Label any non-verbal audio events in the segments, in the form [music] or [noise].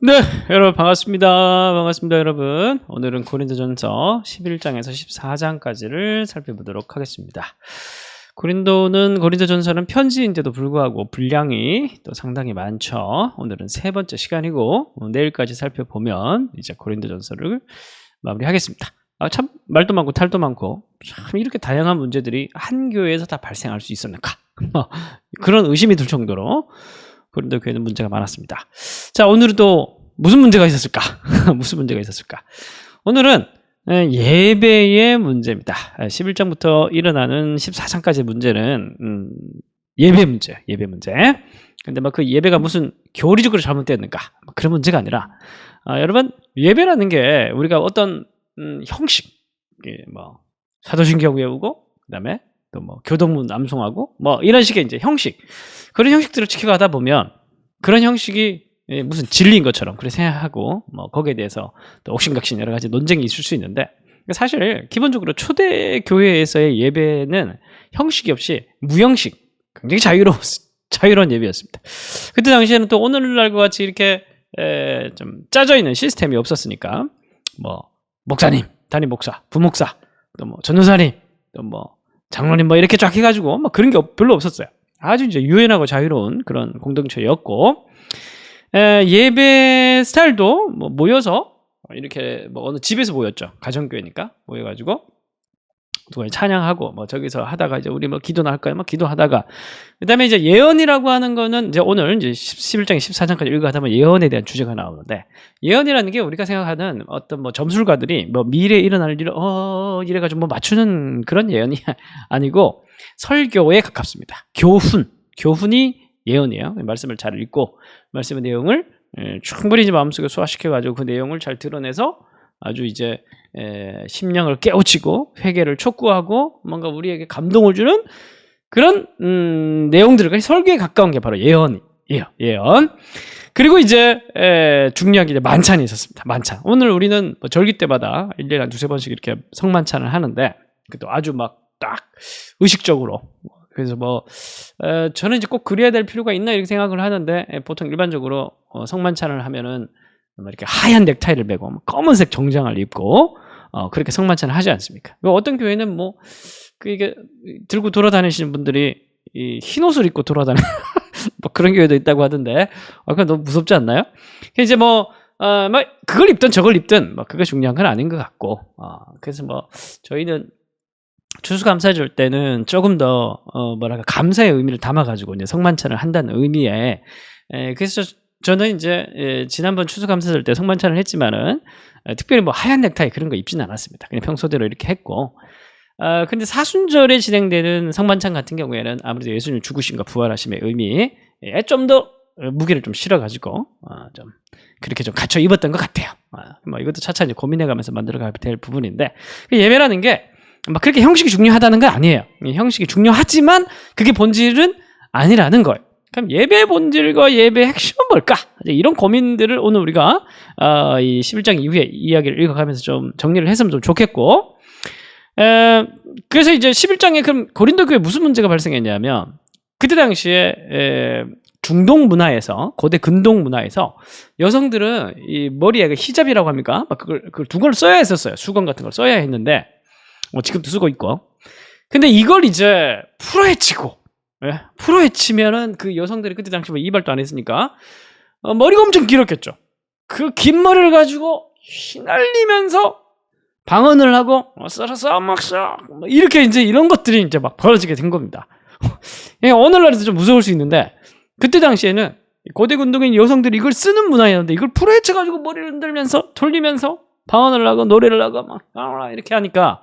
네, 여러분 반갑습니다. 반갑습니다, 여러분. 오늘은 고린도전서 11장에서 14장까지를 살펴보도록 하겠습니다. 고린도는 고린도전서는 편지인데도 불구하고 분량이 또 상당히 많죠. 오늘은 세 번째 시간이고 어, 내일까지 살펴보면 이제 고린도전서를 마무리하겠습니다. 아, 참 말도 많고 탈도 많고 참 이렇게 다양한 문제들이 한 교회에서 다 발생할 수 있었는가? [laughs] 그런 의심이 들 정도로 고린도 교회는 문제가 많았습니다. 자, 오늘은 또 무슨 문제가 있었을까? [laughs] 무슨 문제가 있었을까? 오늘은 예, 예배의 문제입니다. 11장부터 일어나는 14장까지의 문제는 음, 예배 문제, 예배 문제. 근데 막 그 예배가 무슨 교리적으로 잘못됐는가? 뭐 그런 문제가 아니라 아, 여러분 예배라는 게 우리가 어떤 음, 형식, 예, 뭐 사도신경 외우고 그다음에 또 뭐 교동문 남송하고 뭐 이런 식의 이제 형식 그런 형식들을 지켜가다 보면 그런 형식이 예, 무슨 진리인 것처럼 그렇게 생각하고 뭐 거기에 대해서 또 옥신각신 여러 가지 논쟁이 있을 수 있는데 사실 기본적으로 초대 교회에서의 예배는 형식이 없이 무형식 굉장히 자유로운 자유로운 예배였습니다. 그때 당시에는 또 오늘날과 같이 이렇게 에, 좀 짜져 있는 시스템이 없었으니까 뭐 목사님, 담임 목사, 부목사, 또 뭐 전도사님, 또뭐 장로님 뭐 이렇게 쫙 해가지고 뭐 그런 게 별로 없었어요. 아주 이제 유연하고 자유로운 그런 공동체였고 에, 예배 스타일도 뭐 모여서 이렇게 뭐 어느 집에서 모였죠 가정교회니까 모여가지고 누가 찬양하고 뭐 저기서 하다가 이제 우리 뭐 기도나 할까요? 뭐 기도하다가 그다음에 이제 예언이라고 하는 거는 이제 오늘 이제 11장에 14장까지 읽어가다 보면 예언에 대한 주제가 나오는데 예언이라는 게 우리가 생각하는 어떤 뭐 점술가들이 뭐 미래에 일어날 일을 어 이래가지고 뭐 맞추는 그런 예언이 [laughs] 아니고 설교에 가깝습니다. 교훈 교훈이 예언이에요. 말씀을 잘 읽고 말씀의 내용을 예, 충분히 이제 마음속에 소화시켜가지고 그 내용을 잘 드러내서 아주 이제 에, 심령을 깨우치고 회개를 촉구하고 뭔가 우리에게 감동을 주는 그런 음, 내용들을 설교에 가까운 게 바로 예언이에요. 예언. 그리고 이제 에, 중요한 게 이제 만찬이 있었습니다. 만찬. 오늘 우리는 뭐 절기 때마다 1년에 한 두세 번씩 이렇게 성만찬을 하는데 그것도 아주 막 딱 의식적으로 그래서 뭐 에, 저는 이제 꼭 그래야 될 필요가 있나 이렇게 생각을 하는데 에, 보통 일반적으로 어, 성만찬을 하면은 뭐 이렇게 하얀 넥타이를 메고 뭐 검은색 정장을 입고 어, 그렇게 성만찬을 하지 않습니까? 뭐 어떤 교회는 뭐그 이게 들고 돌아다니시는 분들이 이흰 옷을 입고 돌아다니는 [laughs] 뭐 그런 교회도 있다고 하던데 아, 그건 너무 무섭지 않나요? 이제 뭐 어, 뭐 그걸 입든 저걸 입든 뭐 그게 중요한 건 아닌 것 같고 어, 그래서 뭐 저희는 추수감사 줄 때는 조금 더 어, 뭐랄까 감사의 의미를 담아가지고 이제 성만찬을 한다는 의미에 에, 그래서 저는 이제 에, 지난번 추수감사 줄때 성만찬을 했지만은 에, 특별히 뭐 하얀 넥타이 그런 거 입지는 않았습니다. 그냥 평소대로 이렇게 했고 어, 근데 사순절에 진행되는 성만찬 같은 경우에는 아무래도 예수님 죽으심과 부활하심의 의미 에 좀더 무게를 좀 실어가지고 어, 좀 그렇게 좀 갖춰 입었던 것 같아요. 어, 뭐 이것도 차차 이제 고민해가면서 만들어가야 될 부분인데 그 예배라는 게 막 그렇게 형식이 중요하다는 건 아니에요. 형식이 중요하지만 그게 본질은 아니라는 거예요. 그럼 예배 본질과 예배 핵심은 뭘까? 이런 고민들을 오늘 우리가 어, 이 11장 이후에 이야기를 읽어가면서 좀 정리를 했으면 좀 좋겠고 에, 그래서 이제 11장에 그럼 고린도 교회 무슨 문제가 발생했냐면 그때 당시에 에, 중동 문화에서 고대 근동 문화에서 여성들은 이 머리에 그 히잡이라고 합니까? 막 그걸, 그걸 두걸 써야 했었어요. 수건 같은 걸 써야 했는데 뭐 지금도 쓰고 있고. 근데 이걸 이제 풀어헤치고 예? 풀어헤치면은 그 여성들이 그때 당시 뭐 이발도 안 했으니까 어, 머리가 엄청 길었겠죠. 그 긴 머리를 가지고 휘날리면서 방언을 하고 어, 썰어서 막써 뭐 이렇게 이제 이런 것들이 이제 막 벌어지게 된 겁니다. [laughs] 예, 오늘날에도 좀 무서울 수 있는데 그때 당시에는 고대 군동인 여성들이 이걸 쓰는 문화였는데 이걸 풀어헤쳐 가지고 머리를 흔들면서 돌리면서 방언을 하고 노래를 하고 막 이렇게 하니까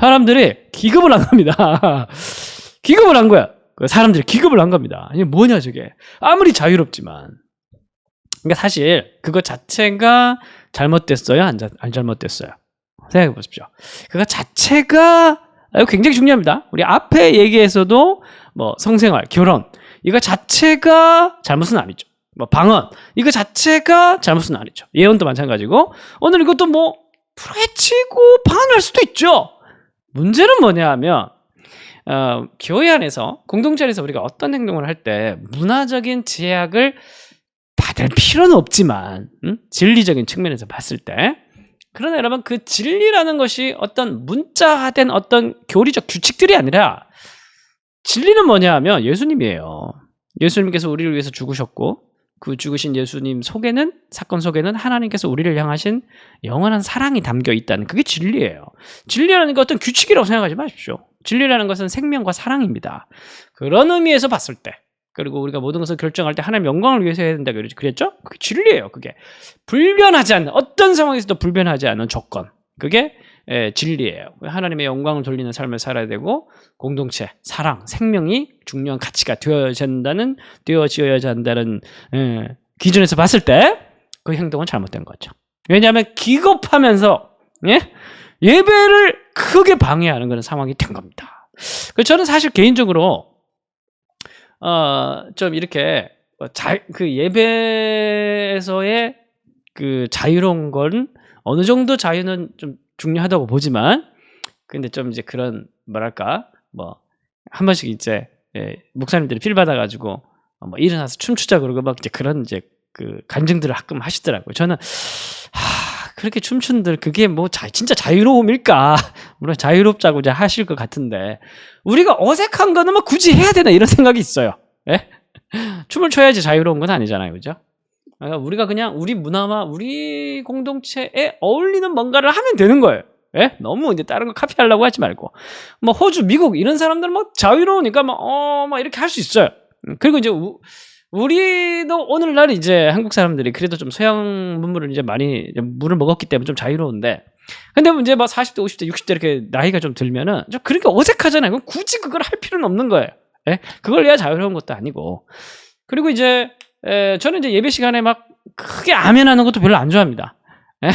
사람들이 기급을 한 겁니다. [laughs] 기급을 한 거야. 사람들이 기급을 한 겁니다. 이게 뭐냐 저게. 아무리 자유롭지만. 그러니까 사실 그거 자체가 잘못됐어요? 안, 자, 안 잘못됐어요? 생각해 보십시오. 그거 자체가 굉장히 중요합니다. 우리 앞에 얘기에서도 뭐 성생활, 결혼 이거 자체가 잘못은 아니죠. 뭐 방언 이거 자체가 잘못은 아니죠. 예언도 마찬가지고 오늘 이것도 뭐 풀어헤치고 반할 수도 있죠. 문제는 뭐냐 하면 어, 교회 안에서 공동체 안에서 우리가 어떤 행동을 할 때 문화적인 제약을 될 필요는 없지만 음? 진리적인 측면에서 봤을 때 그러나 여러분 그 진리라는 것이 어떤 문자화된 어떤 교리적 규칙들이 아니라 진리는 뭐냐 하면 예수님이에요. 예수님께서 우리를 위해서 죽으셨고 그 죽으신 예수님 속에는 사건 속에는 하나님께서 우리를 향하신 영원한 사랑이 담겨 있다는 그게 진리예요. 진리라는 게 어떤 규칙이라고 생각하지 마십시오. 진리라는 것은 생명과 사랑입니다. 그런 의미에서 봤을 때 그리고 우리가 모든 것을 결정할 때 하나님 영광을 위해서 해야 된다 그랬죠? 그게 진리예요. 그게 불변하지 않는 어떤 상황에서도 불변하지 않는 조건. 그게 예, 진리예요. 하나님의 영광을 돌리는 삶을 살아야 되고 공동체, 사랑, 생명이 중요한 가치가 되어야 한다는 되어지어야 한다는 예, 기준에서 봤을 때 그 행동은 잘못된 거죠. 왜냐하면 기겁하면서 예? 예배를 크게 방해하는 그런 상황이 된 겁니다. 그래서 저는 사실 개인적으로 어, 좀 이렇게 자, 그 예배에서의 그 자유로운 건 어느 정도 자유는 좀 중요하다고 보지만 근데 좀 이제 그런 뭐랄까 뭐 한 번씩 이제 예, 목사님들이 필 받아가지고 어, 뭐 일어나서 춤추자 그러고 막 이제 그런 이제 그 간증들을 가끔 하시더라고요. 저는 하 그렇게 춤춘들 그게 뭐 자, 진짜 자유로움일까? [laughs] 물론 자유롭자고 이제 하실 것 같은데 우리가 어색한 거는 뭐 굳이 해야 되나 이런 생각이 있어요. 예? [laughs] 춤을 춰야지 자유로운 건 아니잖아요, 그죠? 그러니까 우리가 그냥 우리 문화와 우리 공동체에 어울리는 뭔가를 하면 되는 거예요. 예? 너무 이제 다른 거 카피하려고 하지 말고. 뭐 호주, 미국 이런 사람들은 뭐 자유로우니까 막, 어, 막 이렇게 할 수 있어요. 음, 그리고 이제 우, 우리도 오늘날 이제 한국 사람들이 그래도 좀 서양 문물을 이제 많이 물을 먹었기 때문에 좀 자유로운데 근데 이제 뭐 40대, 50대, 60대 이렇게 나이가 좀 들면은 좀 그렇게 어색하잖아요. 그럼 굳이 그걸 할 필요는 없는 거예요. 예? 그걸 해야 자유로운 것도 아니고. 그리고 이제 에, 저는 이제 예배 시간에 막 크게 아멘하는 것도 별로 안 좋아합니다. 예?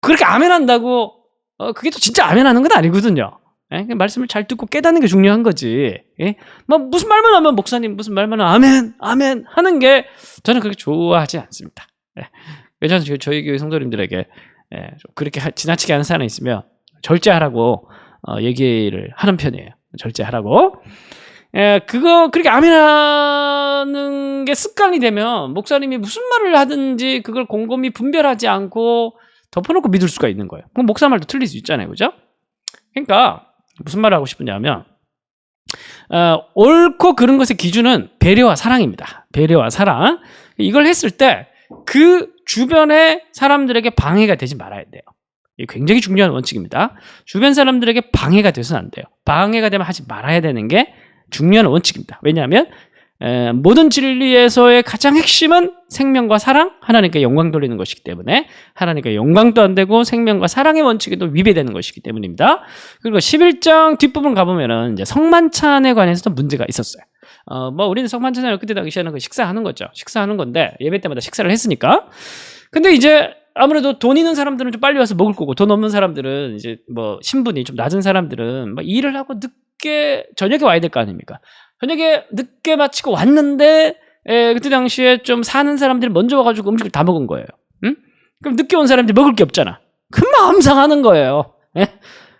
그렇게 아멘한다고 어, 그게 또 진짜 아멘하는 건 아니거든요. 예? 말씀을 잘 듣고 깨닫는 게 중요한 거지. 예? 뭐 무슨 말만 하면 목사님 무슨 말만 하면 아멘 아멘 하는 게 저는 그렇게 좋아하지 않습니다. 예. 저는 저희 교회 성도님들에게 예, 좀 그렇게 하, 지나치게 하는 사람이 있으면 절제하라고 어, 얘기를 하는 편이에요. 절제하라고. 예, 그거 그렇게 아멘하는 게 습관이 되면 목사님이 무슨 말을 하든지 그걸 곰곰이 분별하지 않고 덮어놓고 믿을 수가 있는 거예요. 그럼 목사 말도 틀릴 수 있잖아요, 그죠? 그러니까 무슨 말을 하고 싶으냐면 어, 옳고 그른 것의 기준은 배려와 사랑입니다. 배려와 사랑. 이걸 했을 때 그 주변의 사람들에게 방해가 되지 말아야 돼요. 이 굉장히 중요한 원칙입니다. 주변 사람들에게 방해가 돼서는 안 돼요. 방해가 되면 하지 말아야 되는 게 중요한 원칙입니다. 왜냐하면 에, 모든 진리에서의 가장 핵심은 생명과 사랑, 하나님께 영광 돌리는 것이기 때문에 하나님께 영광도 안 되고 생명과 사랑의 원칙에도 위배되는 것이기 때문입니다. 그리고 11장 뒷부분 가보면은 이제 성만찬에 관해서도 문제가 있었어요. 어, 뭐 우리는 성만찬을 그때 당시에는 그 식사하는 거죠. 식사하는 건데 예배 때마다 식사를 했으니까. 근데 이제 아무래도 돈 있는 사람들은 좀 빨리 와서 먹을 거고 돈 없는 사람들은 이제 뭐 신분이 좀 낮은 사람들은 막 일을 하고 늦게 저녁에 와야 될 거 아닙니까? 저녁에 늦게 마치고 왔는데 에, 그때 당시에 좀 사는 사람들이 먼저 와가지고 음식을 다 먹은 거예요. 응? 그럼 늦게 온 사람들이 먹을 게 없잖아. 큰 마음 상하는 거예요. 예?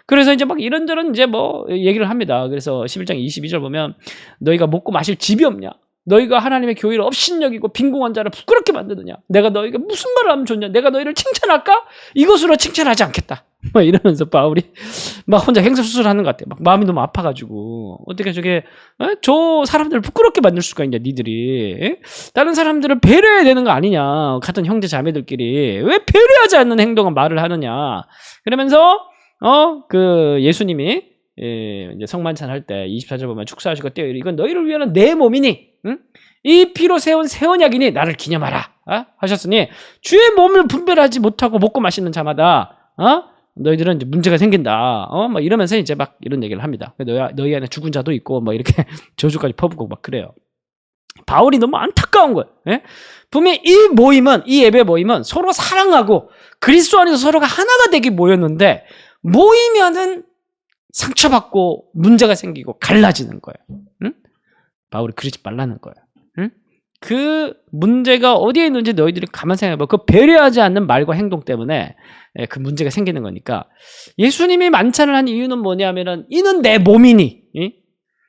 그래서 이제 막 이런저런 이제 뭐 얘기를 합니다. 그래서 11장 22절 보면 너희가 먹고 마실 집이 없냐? 너희가 하나님의 교회를 업신여기고 빈궁한 자를 부끄럽게 만드느냐? 내가 너희가 무슨 말을 하면 좋냐? 내가 너희를 칭찬할까? 이것으로 칭찬하지 않겠다. [laughs] 뭐 이러면서 바울이 [laughs] 막 혼자 행사수술하는 것 같아. 막 마음이 너무 아파가지고 어떻게 저게 어? 저 사람들을 부끄럽게 만들 수가 있냐? 니들이 에? 다른 사람들을 배려해야 되는 거 아니냐? 같은 형제 자매들끼리 왜 배려하지 않는 행동을 말을 하느냐? 그러면서 어 그 예수님이 예, 이제 성만찬 할 때 24절 보면 축사하시고 떼어 이건 너희를 위한 내 몸이니 응? 이 피로 세운 새 언약이니 나를 기념하라 어? 하셨으니 주의 몸을 분별하지 못하고 먹고 마시는 자마다 어? 너희들은 이제 문제가 생긴다 어? 막 이러면서 이제 막 이런 얘기를 합니다 너희, 너희 안에 죽은 자도 있고 막 이렇게 [laughs] 저주까지 퍼붓고 막 그래요 바울이 너무 안타까운 거예요 예? 분명히 이 모임은 이 예배 모임은 서로 사랑하고 그리스도 안에서 서로가 하나가 되기 모였는데 모이면은 상처받고 문제가 생기고 갈라지는 거예요. 응? 바울이 그러지 말라는 거예요. 응? 그 문제가 어디에 있는지 너희들이 가만 생각해봐. 그 배려하지 않는 말과 행동 때문에 그 문제가 생기는 거니까 예수님이 만찬을 한 이유는 뭐냐면은 이는 내 몸이니.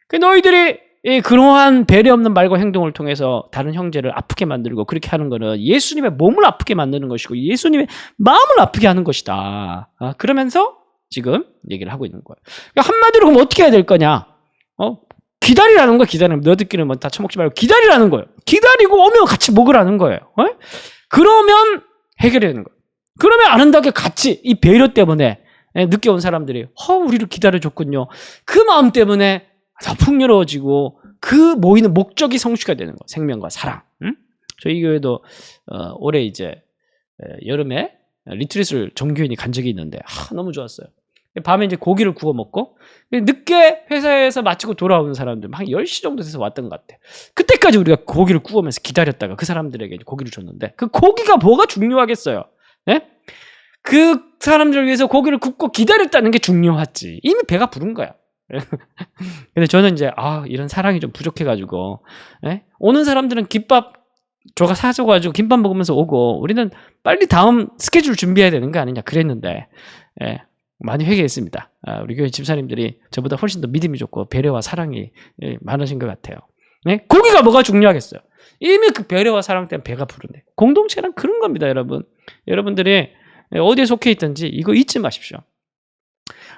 그 너희들이 이 그러한 배려 없는 말과 행동을 통해서 다른 형제를 아프게 만들고 그렇게 하는 거는 예수님의 몸을 아프게 만드는 것이고 예수님의 마음을 아프게 하는 것이다. 아, 그러면서 지금 얘기를 하고 있는 거예요. 그러니까 한마디로 그럼 어떻게 해야 될 거냐? 어? 기다리라는 거야, 기다리는. 너희들끼리는 뭐다 처먹지 말고 기다리라는 거예요. 기다리고 오면 같이 먹으라는 거예요. 어? 그러면 해결이 되는 거예요. 그러면 아름답게 같이 이 배려 때문에 예, 늦게 온 사람들이 허 우리를 기다려줬군요. 그 마음 때문에 더 풍요로워지고 그 모이는 목적이 성취가 되는 거. 생명과 사랑. 응? 저희 교회도 어, 올해 이제 에, 여름에 리트릿을 정교인이 간 적이 있는데 아, 너무 좋았어요. 밤에 이제 고기를 구워 먹고 늦게 회사에서 마치고 돌아오는 사람들 한 10시 정도 돼서 왔던 것 같아. 그때까지 우리가 고기를 구우면서 기다렸다가 그 사람들에게 고기를 줬는데 그 고기가 뭐가 중요하겠어요? 예? 그 사람들을 위해서 고기를 굽고 기다렸다는 게 중요하지. 이미 배가 부른 거야. [laughs] 근데 저는 이제 아 이런 사랑이 좀 부족해가지고 예? 오는 사람들은 김밥 조가 사줘가지고 김밥 먹으면서 오고 우리는 빨리 다음 스케줄 준비해야 되는 거 아니냐 그랬는데 예, 많이 회개했습니다. 아, 우리 교회 집사님들이 저보다 훨씬 더 믿음이 좋고 배려와 사랑이 예, 많으신 것 같아요. 예? 고기가 뭐가 중요하겠어요? 이미 그 배려와 사랑 때문에 배가 부르네. 공동체는 그런 겁니다, 여러분. 여러분들이 어디에 속해 있든지 이거 잊지 마십시오.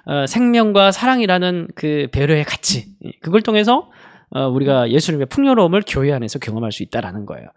어, 생명과 사랑이라는 그 배려의 가치 그걸 통해서 어, 우리가 예수님의 풍요로움을 교회 안에서 경험할 수 있다라는 거예요.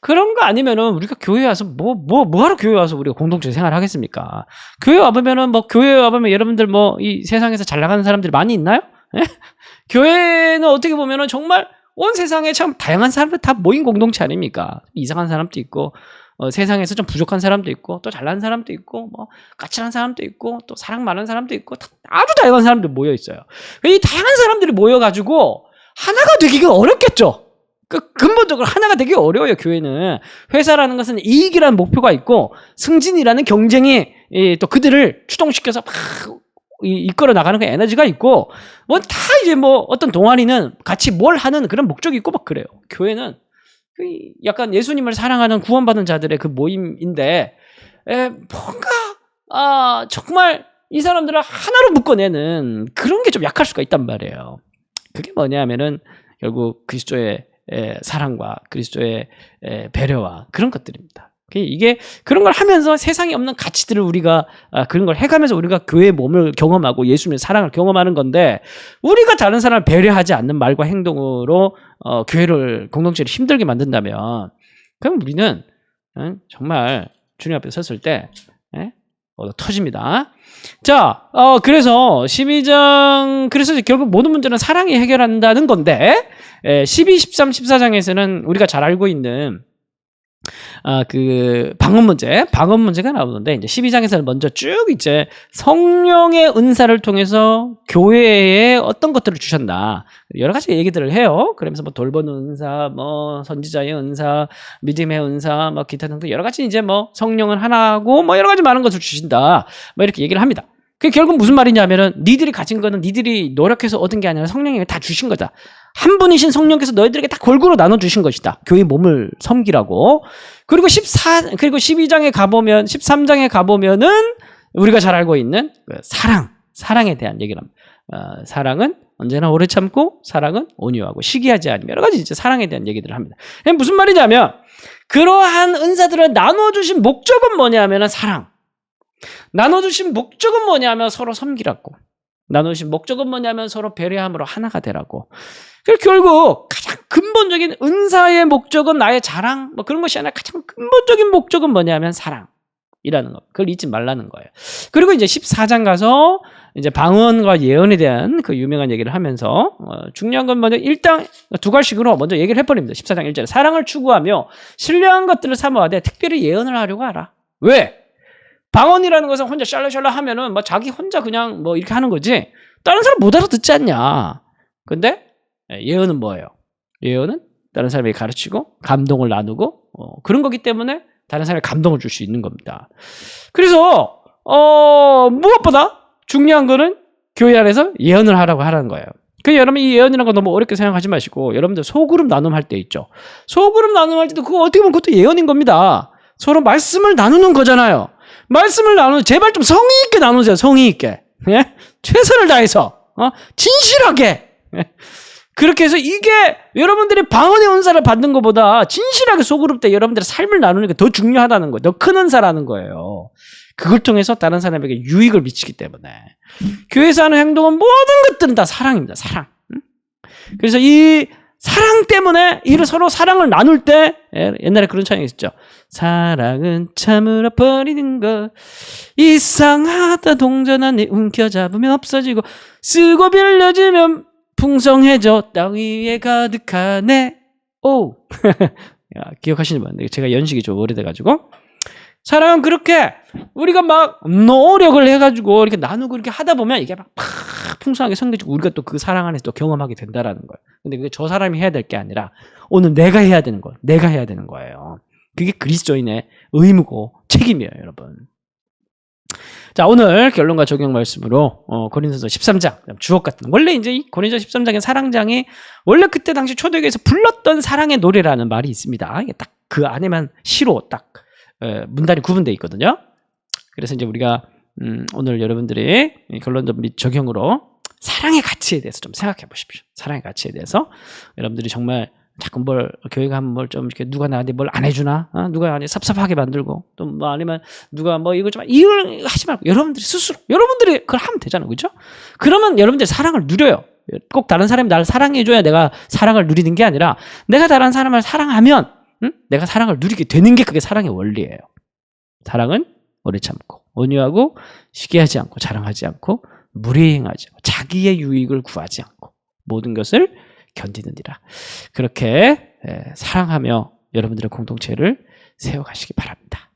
그런 거 아니면은 우리가 교회 와서 뭐 뭐 뭐 하러 교회 와서 우리가 공동체 생활 하겠습니까? 교회 와 보면은 뭐 교회 와 보면 여러분들 뭐 이 세상에서 잘 나가는 사람들이 많이 있나요? 예? [laughs] 교회는 어떻게 보면은 정말 온 세상에 참 다양한 사람들 다 모인 공동체 아닙니까? 이상한 사람도 있고 어, 세상에서 좀 부족한 사람도 있고 또 잘난 사람도 있고 뭐 까칠한 사람도 있고 또 사랑 많은 사람도 있고 다- 아주 다양한 사람들이 모여 있어요. 이 다양한 사람들이 모여 가지고 하나가 되기가 어렵겠죠. 그 근본적으로 하나가 되기 어려워요. 교회는 회사라는 것은 이익이라는 목표가 있고 승진이라는 경쟁이 이, 또 그들을 추동시켜서 막 이- 이끌어 나가는 그 에너지가 있고 뭐 다 이제 뭐 어떤 동아리는 같이 뭘 하는 그런 목적이 있고 막 그래요. 교회는 그 약간 예수님을 사랑하는 구원받은 자들의 그 모임인데 에, 뭔가 아 정말 이 사람들을 하나로 묶어내는 그런 게 좀 약할 수가 있단 말이에요. 그게 뭐냐면은 결국 그리스도의 에, 사랑과 그리스도의 에, 배려와 그런 것들입니다. 그 이게 그런 걸 하면서 세상에 없는 가치들을 우리가 아, 그런 걸 해가면서 우리가 교회의 몸을 경험하고 예수님의 사랑을 경험하는 건데 우리가 다른 사람을 배려하지 않는 말과 행동으로 어, 교회를 공동체를 힘들게 만든다면 그럼 우리는 응? 정말 주님 앞에 섰을 때 예? 어, 터집니다. 자, 어, 그래서 12장 그래서 결국 모든 문제는 사랑이 해결한다는 건데 예, 12, 13, 14장에서는 우리가 잘 알고 있는 아, 그 방언 문제, 방언 문제가 나오는데 이제 12장에서는 먼저 쭉 이제 성령의 은사를 통해서 교회에 어떤 것들을 주셨나 여러 가지 얘기들을 해요. 그러면서 뭐 돌보는 은사, 뭐 선지자의 은사, 믿음의 은사, 뭐 기타 등등 여러 가지 이제 뭐 성령은 하나고 뭐 여러 가지 많은 것을 주신다. 뭐 이렇게 얘기를 합니다. 그게 결국 무슨 말이냐면은 니들이 가진 거는 니들이 노력해서 얻은 게 아니라 성령이 다 주신 거다. 한 분이신 성령께서 너희들에게 다 골고루 나눠 주신 것이다. 교회 몸을 섬기라고. 그리고 14 그리고 12장에 가 보면 13장에 가 보면은 우리가 잘 알고 있는 그 사랑, 사랑에 대한 얘기를 합니다. 어, 사랑은 언제나 오래 참고 사랑은 온유하고 시기하지 않으며 여러 가지 이제 사랑에 대한 얘기들을 합니다. 무슨 말이냐면 그러한 은사들을 나눠 주신 목적은 뭐냐면은 사랑. 나눠 주신 목적은 뭐냐면 서로 섬기라고. 나눠 주신 목적은 뭐냐면 서로 배려함으로 하나가 되라고. 그 결국 가장 근본적인 은사의 목적은 나의 자랑 뭐 그런 것이 아니라 가장 근본적인 목적은 뭐냐면 사랑이라는 거. 그걸 잊지 말라는 거예요. 그리고 이제 14장 가서 이제 방언과 예언에 대한 그 유명한 얘기를 하면서 어, 중요한 건 먼저 일단 두 가지식으로 먼저 얘기를 해버립니다. 14장 1절에 사랑을 추구하며 신령한 것들을 사모하되 특별히 예언을 하려고 하라. 왜? 방언이라는 것은 혼자 샬라샬라 하면은 뭐 자기 혼자 그냥 뭐 이렇게 하는 거지 다른 사람 못 알아듣지 않냐. 근데 예언은 뭐예요? 예언은 다른 사람에게 가르치고 감동을 나누고 어, 그런 거기 때문에 다른 사람에게 감동을 줄 수 있는 겁니다. 그래서 어, 무엇보다 중요한 거는 교회 안에서 예언을 하라고 하라는 거예요. 그 여러분 이 예언이라는 거 너무 어렵게 생각하지 마시고 여러분들 소그룹 나눔 할 때 있죠. 소그룹 나눔 할 때도 그거 어떻게 보면 그것도 예언인 겁니다. 서로 말씀을 나누는 거잖아요. 말씀을 나누 제발 좀 성의 있게 나누세요. 성의 있게. 예? 최선을 다해서 어? 진실하게. 예? 그렇게 해서 이게 여러분들이 방언의 은사를 받는 것보다 진실하게 소그룹 때 여러분들의 삶을 나누는 게 더 중요하다는 거예요. 더 큰 은사라는 거예요. 그걸 통해서 다른 사람에게 유익을 미치기 때문에 교회에서 하는 행동은 모든 것들은 다 사랑입니다. 사랑. 응? 그래서 이 사랑 때문에 이를 서로 사랑을 나눌 때 예, 옛날에 그런 찬양이 있었죠. 사랑은 참으로 버리는 것 이상하다 동전한 내 움켜잡으면 없어지고 쓰고 빌려주면 풍성해져 땅 위에 가득하네 오 [laughs] 야, 기억하시는 분 제가 연식이 좀 오래돼가지고 사랑은 그렇게 우리가 막 노력을 해가지고 이렇게 나누고 이렇게 하다 보면 이게 막팍 풍성하게 생겨지고 우리가 또 그 사랑 안에서 또 경험하게 된다라는 거예요. 근데 그게 저 사람이 해야 될 게 아니라 오늘 내가 해야 되는 거예요. 내가 해야 되는 거예요. 그게 그리스도인의 의무고 책임이에요, 여러분. 자, 오늘 결론과 적용 말씀으로 어, 고린도서 13장 주옥 같은 원래 이제 이 고린도 13장의 사랑장이 원래 그때 당시 초대교회에서 불렀던 사랑의 노래라는 말이 있습니다. 이게 딱 그 안에만 시로 딱 에, 문단이 구분되어 있거든요. 그래서 이제 우리가 음, 오늘 여러분들이 이 결론도 및 적용으로 사랑의 가치에 대해서 좀 생각해 보십시오. 사랑의 가치에 대해서 여러분들이 정말 자꾸 뭘 교회 가면 뭘 좀 이렇게 누가 나한테 뭘 안 해주나? 어? 누가 아니 섭섭하게 만들고 또 뭐 아니면 누가 뭐 이거 좀 이걸 하지 말고 여러분들이 스스로 여러분들이 그걸 하면 되잖아요 그죠? 그러면 여러분들이 사랑을 누려요. 꼭 다른 사람이 나를 사랑해줘야 내가 사랑을 누리는 게 아니라 내가 다른 사람을 사랑하면 응? 내가 사랑을 누리게 되는 게 그게 사랑의 원리예요. 사랑은 오래 참고 온유하고 시기하지 않고 자랑하지 않고 무례행하지 않고 자기의 유익을 구하지 않고 모든 것을 견디느니라. 그렇게 에, 사랑하며 여러분들의 공동체를 세워가시기 바랍니다.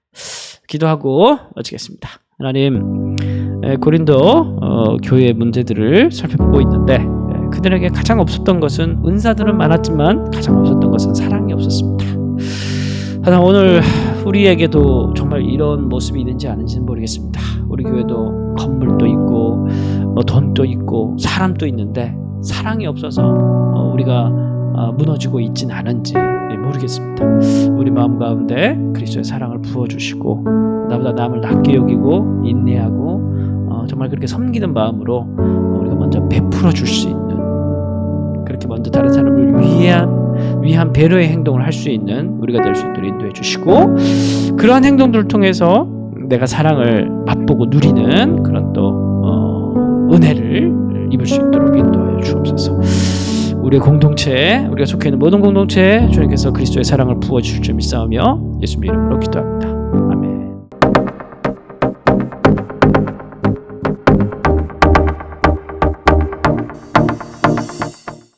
기도하고 마치겠습니다. 하나님 에, 고린도 어, 교회의 문제들을 살펴보고 있는데 에, 그들에게 가장 없었던 것은 은사들은 많았지만 가장 없었던 것은 사랑이 없었습니다. 하나 오늘 우리에게도 정말 이런 모습이 있는지 아닌지는 모르겠습니다. 우리 교회도 건물도 있고 뭐 돈도 있고 사람도 있는데 사랑이 없어서 어, 우리가 어, 무너지고 있진 않은지 예, 모르겠습니다. 우리 마음 가운데 그리스도의 사랑을 부어주시고 나보다 남을 낮게 여기고 인내하고 어, 정말 그렇게 섬기는 마음으로 어, 우리가 먼저 베풀어 줄 수 있는 그렇게 먼저 다른 사람을 위한 위한 배려의 행동을 할 수 있는 우리가 될 수 있도록 인도해 주시고 그러한 행동들을 통해서 내가 사랑을 맛보고 누리는 그런 또 어, 은혜를 입을 수 있도록 인도하여 주옵소서. 우리의 공동체, 우리가 속해 있는 모든 공동체 주님께서 그리스도의 사랑을 부어 주실 줄 믿사오며 예수님 이름으로 기도합니다.